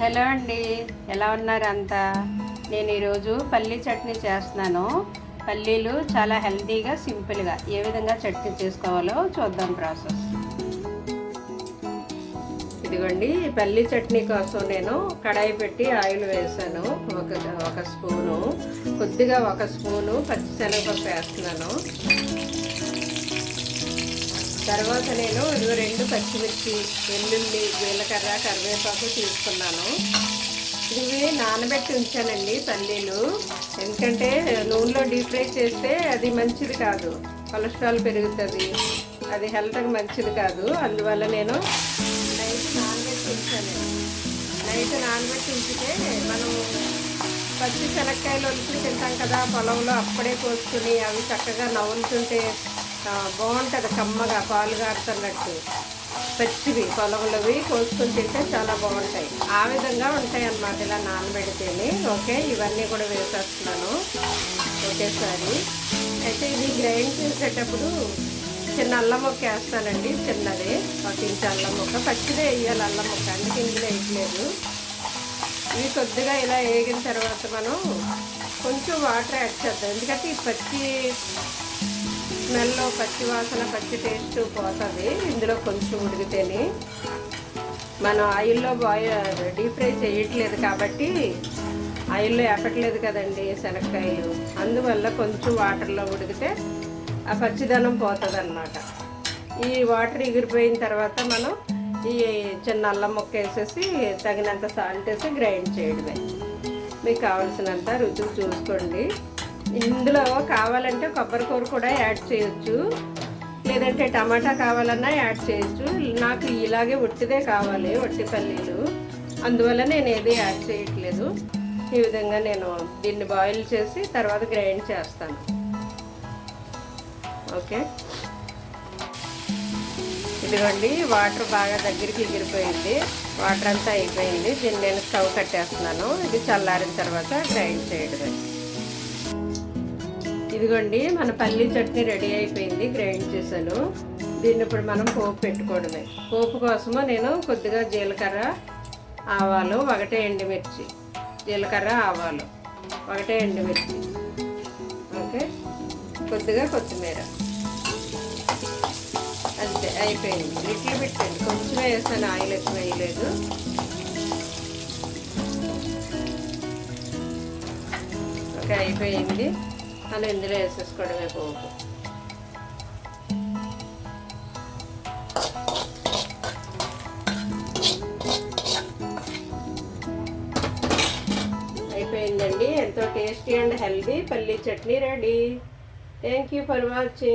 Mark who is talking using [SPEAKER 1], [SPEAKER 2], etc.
[SPEAKER 1] Hello అండి ఎలా ఉన్నారు అంతా? నేను ఈరోజు పల్లీ చట్నీ చేస్తున్నాను. పల్లీలు చాలా హెల్తీగా సింపుల్గా ఏ విధంగా చట్నీ చేసుకోవాలో చూద్దాం ప్రాసెస్. ఇదిగోండి పల్లీ చట్నీ కోసం నేను కడాయి పెట్టి ఆయిల్ వేసాను. ఒక ఒక స్పూను కొద్దిగా ఒక స్పూను పచ్చిశనగపప్పు వేస్తున్నాను. తర్వాత నేను ఇదిగో రెండు పచ్చిమిర్చి వెల్లుల్లి జీలకర్ర కరివేపాకు తీసుకున్నాను. ఇవి నానబెట్టి ఉంచానండి పల్లీలు. ఎందుకంటే నూనెలో డీప్ ఫ్రై చేస్తే అది మంచిది కాదు. కొలెస్ట్రాల్ పెరుగుతుంది. అది హెల్త్కి మంచిది కాదు. అందువల్ల నేను నైట్ నానబెట్టి ఉంచాను. నైట్ నానబెట్టి ఉంచితే మనం పచ్చి శనక్కాయలు ఒలిచి తింటాం కదా పొలంలో అప్పుడే కోసుకుని అవి చక్కగా నవ్వులుతుంటే బాగుంటుంది కమ్మగా పాలు కారుతున్నట్టు. పచ్చివి పొలంలోవి కోసుకొని తింటే చాలా బాగుంటాయి. ఆ విధంగా ఉంటాయి అన్నమాట ఇలా నానబెడితేనే. ఓకే ఇవన్నీ కూడా వేసేస్తున్నాను. ఒకేసారి అయితే ఇది గ్రైండ్ చేసేటప్పుడు చిన్న అల్లం ముక్క వేస్తానండి చిన్నది. ఒక ఇంచు అల్లం ముక్క. పచ్చిదే వేయాలి అల్లం ముక్క అందుకే ఇందులో వేయట్లేదు. ఇవి కొద్దిగా ఇలా వేగిన తర్వాత మనం కొంచెం వాటర్ యాడ్ చేద్దాం. ఎందుకంటే ఈ పచ్చి స్మెల్ పచ్చి వాసన పచ్చి టేస్ట్ పోతుంది. ఇందులో కొంచెం ఉడికితేనే మనం ఆయిల్లో బాయ్ డీప్ ఫ్రై చేయట్లేదు కాబట్టి ఆయిల్లో ఎప్పట్లేదు కదండి శనక్కాయలు. అందువల్ల కొంచెం వాటర్లో ఉడికితే ఆ పచ్చిదనం పోతుంది అనమాట ఈ వాటర్ ఎగిరిపోయిన తర్వాత మనం ఈ చిన్న అల్లం ముక్క వేసేసి తగినంత సాల్ట్ వేసి గ్రైండ్ చేయడమే. మీకు కావాల్సినంత రుచి చూసుకోండి. ఇందులో కావాలంటే కొబ్బరి కూర కూడా యాడ్ చేయొచ్చు. లేదంటే టమాటా కావాలన్నా యాడ్ చేయొచ్చు. నాకు ఇలాగే ఒట్టిదే కావాలి ఒట్టి పల్లీలు. అందువల్ల నేను ఏది యాడ్ చేయట్లేదు. ఈ విధంగా నేను దీన్ని బాయిల్ చేసి తర్వాత గ్రైండ్ చేస్తాను. ఓకే? ఇదిగోండి వాటర్ బాగా దగ్గరికి ఎగిరిపోయింది. వాటర్ అంతా అయిపోయింది. దీన్ని నేను స్టవ్ కట్టేస్తున్నాను. ఇది చల్లారిన తర్వాత గ్రైండ్ చేయడమే. ఇదిగోండి మన పల్లీ చట్నీ రెడీ అయిపోయింది గ్రైండ్ చేశాను. దీన్ని ఇప్పుడు మనం పోపు పెట్టుకోవడమే. పోపు కోసము నేను కొద్దిగా జీలకర్ర ఆవాలు ఒకటే ఎండుమిర్చి. జీలకర్ర ఆవాలు ఒకటే ఎండుమిర్చి. ఓకే? కొద్దిగా కొత్తిమీర. అంతే అయిపోయింది. లిటిల్ పెట్టండి. కొంచెం వేసాను ఆయిల్ ఎక్కువ వేయలేదు. ఓకే అయిపోయింది. అలా ఇందులో వేసేసుకోవడమే పోపు అయిపోయిందండి. ఎంతో టేస్టీ అండ్ హెల్దీ పల్లీ chutney ready. Thank you for watching